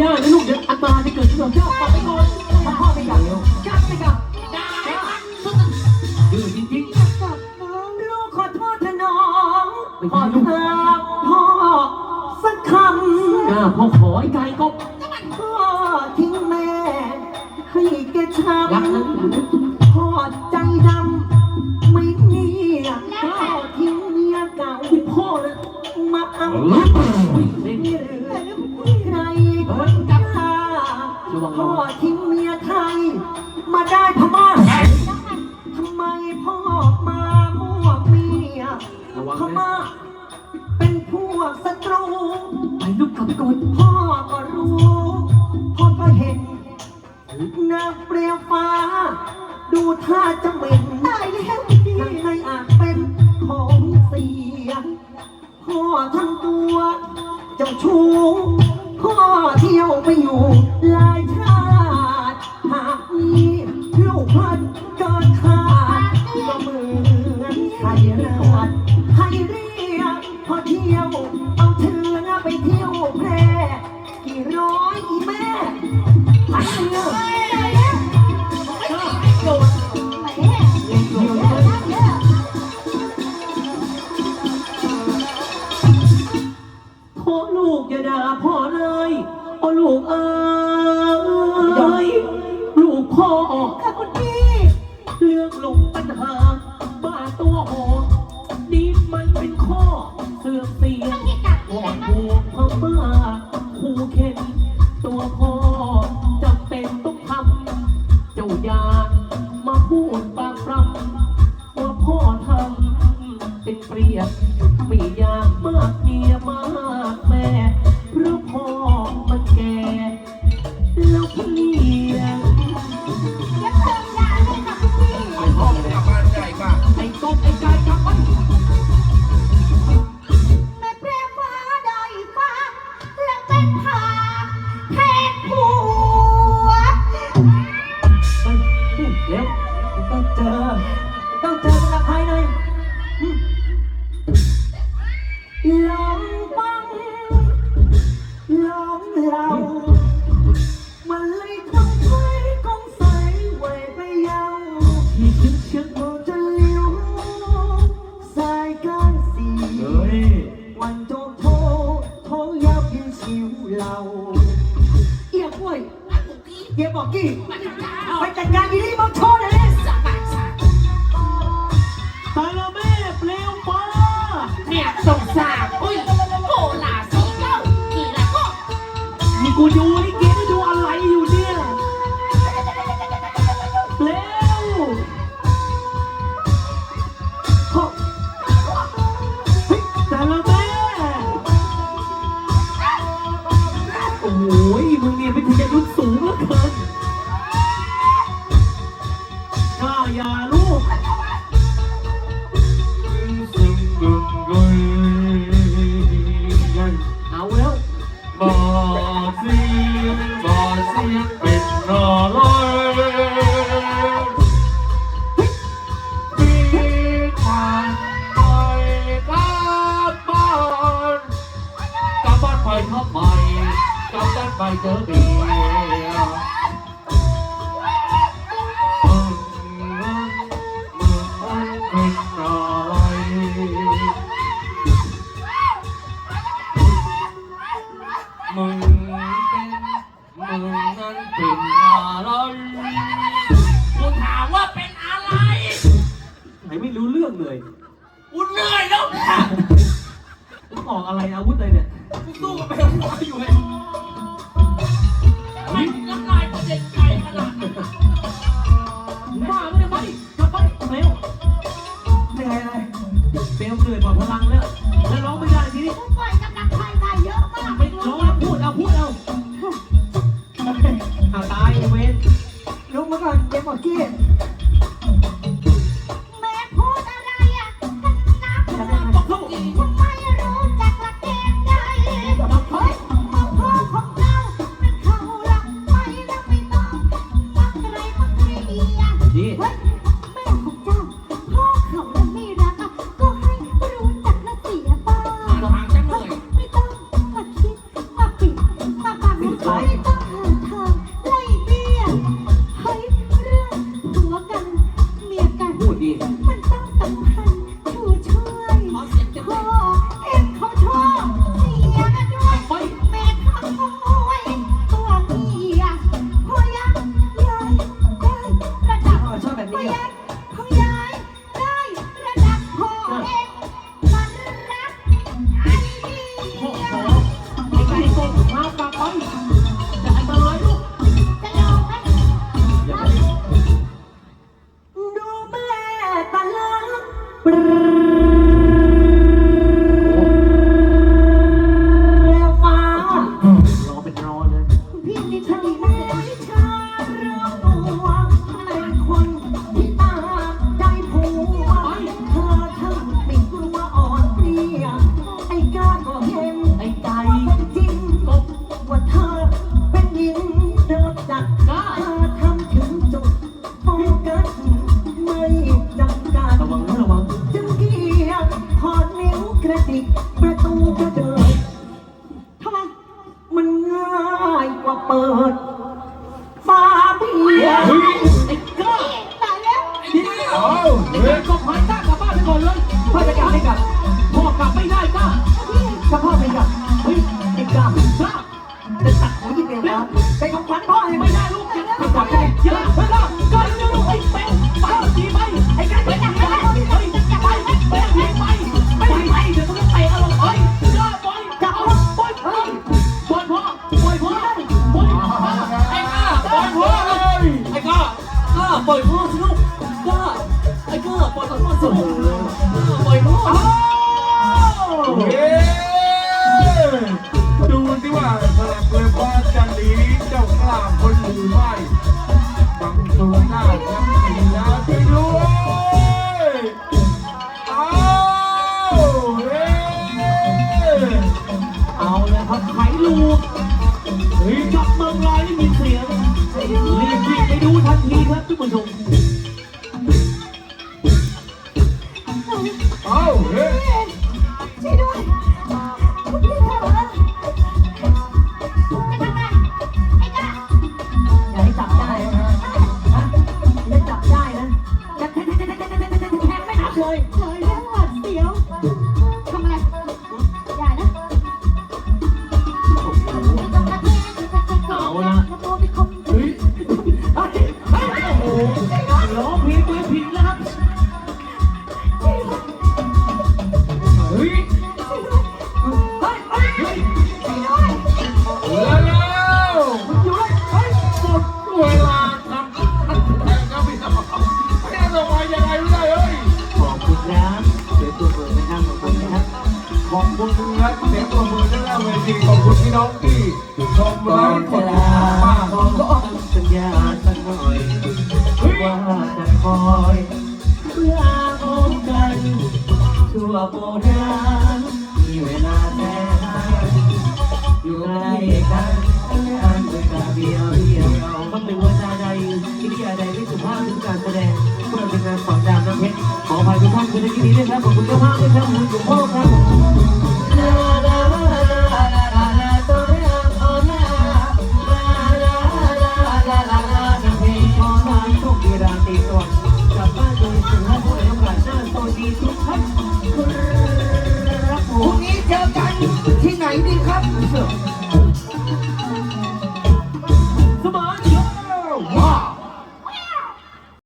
ได้ลูกเดี๋ยวอันตรายจะเกิดขึ้นกับเจ้าไปก่อนพ่อไปกลัากลับไปกลับด้ลูกขอโทษเถอน้องขอเธอพ่อสักคำพ่อขอให้ไก่กบพ่อทิ้งแม่ให้แกช้ำพ่อใจดำไม่เงียพ่อทิ้งเมียเก่าพ่อนะมาอา รัก พ่อทิ้งเมียไทย มาได้พม่าทำไมพ่อมามั่วเมียระวังพนะม่าเป็นพวกศัตรู ไปลูกกลับก่อนพ่อก็รู้พ่อก็เห็นนางเปรียวฟ้า ดูท่าจะเหม็นตายแล้วนางไม่อาจเป็นของเสียพ่อทั้งตัวเจ้าชู้พ่อเที่ยวไปอยู่ เที่ยว เอาเธอไปเที่ยวแพร่กี่ร้อยอีแม่พันเดียวโดนพ่อลูกอย่าด่าพ่อเลยโอ้ลูกเอ้ยลูกพ่อค่ะคุณพี่เรื่องลงปัญหาบ้าตัวหอ อมเสียวอดห่วงพ่อบ้าคู่ เราเอียกล้วยเอียบอกกี้ไปจัดการยีนี่บอกโชว์เลยตาละแม่เปลวฟ้าเนี่ยสงสารอุ้ยโหลาสีเก้ากี่ละก็นี่กูดูนี่เกมดู ไปเจอเมียมึงนั้นมึงเป็นอะไรมึงเป็นมึงนั้นเป็นอะไรกูถามว่าเป็นอะไรไหนไม่รู้เรื่องเลยกูเหนื่อยแล้วเนี่ยมึงออกอะไรอาวุธเลยเนี่ย กูสู้กับแมวอยู่ไงท เอาตายเวนลุกมาก่อนเจ๊หมดกี้แม่พูดอะไรอะน้ำท่วมบอกลูกไมรู้จักละเกณฑ์ได้เฮ้ยพ่อพ่อของเรามันเขาหลังไปแล้วไม่องตั้งใจตั้ดีดเฮ้ย ไอ้ก้าก็พายต้ากลับบ้านไปก่อนเลยพ่อจะกลับไม่กลับพ่อกลับไม่ได้ก้าถ้าพ่อไม่กลับเฮ้ยไอ้กลับก้าจะตัดหัวยิงเองแล้วเป็นของขวัญพ่อเองไม่ได้ลูกอย่าทำแบบนี้ ดูสิว่าสลับเลยพอจะหนีเจ้ากล้าคนหรือไม่บังตัวหน้าจะกินแล้วไปด้วยเอาเฮ้เอาเลยครับไขลูกเฮ้ยจับเมืองลอยได้ยินเสียงรีบวิ่งไปดูทันทีครับทุกผู้ชม ขอบคุณครับเสียงปรบมือด้านหน้าเวทีขอบคุณพี่น้องที่ชมไลฟ์กจะดลาติดตามมากขอตั้งสัญญาสักหน่อยว่าจะคอยเพื่อพบกันชั่วโบราณมีเวลาแค่อยู่ใกล้กันอันเป็นกาเบียวเดียวเราต้องเป็นวันใดที่ที่ใดไม่สุภาพถึงการแสดง เพื่อเป็นการฝังดาวน้ำเพชรขออภัยทุกท่านคุณในที่นี้ด้วยครับขอบคุณเจ้าภาพด้วยครับขอบคุณหลวงพ่อครับ